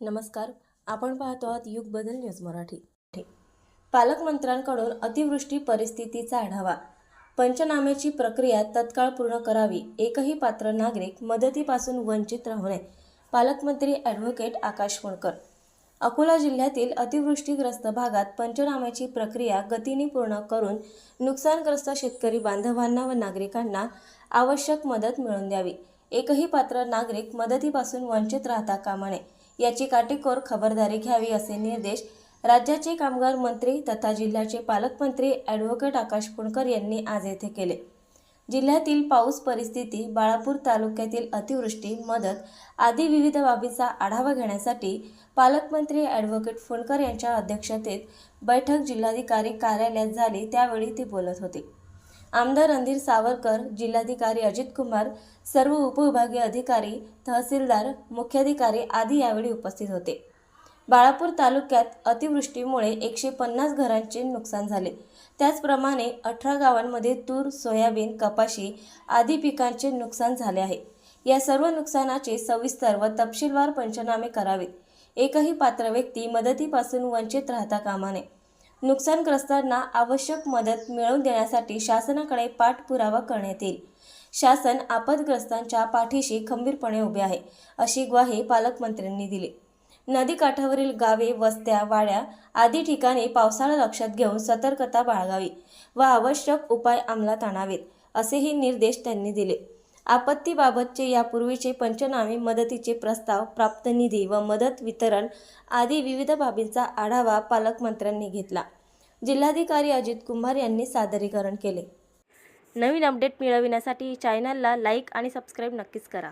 नमस्कार. आपण पाहतो आहात युग बदल न्यूज मराठी. पालकमंत्र्यांकडून अतिवृष्टी परिस्थितीचा आढावा. पंचनाम्याची प्रक्रिया तत्काळ पूर्ण करावी. एकही पात्र नागरिक मदतीपासून वंचित राहू नये. पालकमंत्री ॲडव्होकेट आकाश फुंडकर अकोला जिल्ह्यातील अतिवृष्टीग्रस्त भागात पंचनाम्याची प्रक्रिया गतीने पूर्ण करून नुकसानग्रस्त शेतकरी बांधवांना व नागरिकांना आवश्यक मदत मिळवून द्यावी. एकही पात्र नागरिक मदतीपासून वंचित राहता कामा नये. याची काटेकोर खबरदारी घ्यावी असे निर्देश राज्याचे कामगार मंत्री तथा जिल्ह्याचे पालकमंत्री ॲडव्होकेट आकाश पुणकर यांनी आज येथे केले. जिल्ह्यातील पाऊस परिस्थिती बाळापूर तालुक्यातील अतिवृष्टी मदत आदी विविध बाबींचा आढावा घेण्यासाठी पालकमंत्री ॲडव्होकेट फुंडकर यांच्या अध्यक्षतेत बैठक जिल्हाधिकारी कार्यालयात झाली. त्यावेळी ते बोलत होते. आमदार रणधीर सावरकर जिल्हाधिकारी अजित कुमार सर्व उपविभागीय अधिकारी तहसीलदार मुख्याधिकारी आदी यावेळी उपस्थित होते. बाळापूर तालुक्यात अतिवृष्टीमुळे एकशे पन्नास घरांचे नुकसान झाले. त्याचप्रमाणे अठरा गावांमध्ये तूर सोयाबीन कपाशी आदी पिकांचे नुकसान झाले आहे. या सर्व नुकसानाचे सविस्तर व तपशीलवार पंचनामे करावेत. एकही पात्र व्यक्ती मदतीपासून वंचित राहता कामा नये. नुकसानग्रस्तांना आवश्यक मदत मिळवून देण्यासाठी शासनाकडे पाठपुरावा करण्यात येईल. शासन आपदग्रस्तांच्या पाठीशी खंबीरपणे उभे आहे अशी ग्वाही पालकमंत्र्यांनी दिली. नदीकाठावरील गावे वस्त्या वाड्या आदी ठिकाणी पावसाळा लक्षात घेऊन सतर्कता बाळगावी व आवश्यक उपाय अंमलात आणावेत असेही निर्देश त्यांनी दिले. आपत्तीबाबतचे यापूर्वीचे पंचनामे मदतीचे प्रस्ताव प्राप्त निधी व मदत वितरण आदी विविध बाबींचा आढावा पालकमंत्र्यांनी घेतला. जिल्हाधिकारी अजित कुमार यांनी सादरीकरण केले. नवीन अपडेट मिळविण्यासाठी चॅनलला लाईक आणि सबस्क्राईब नक्कीच करा.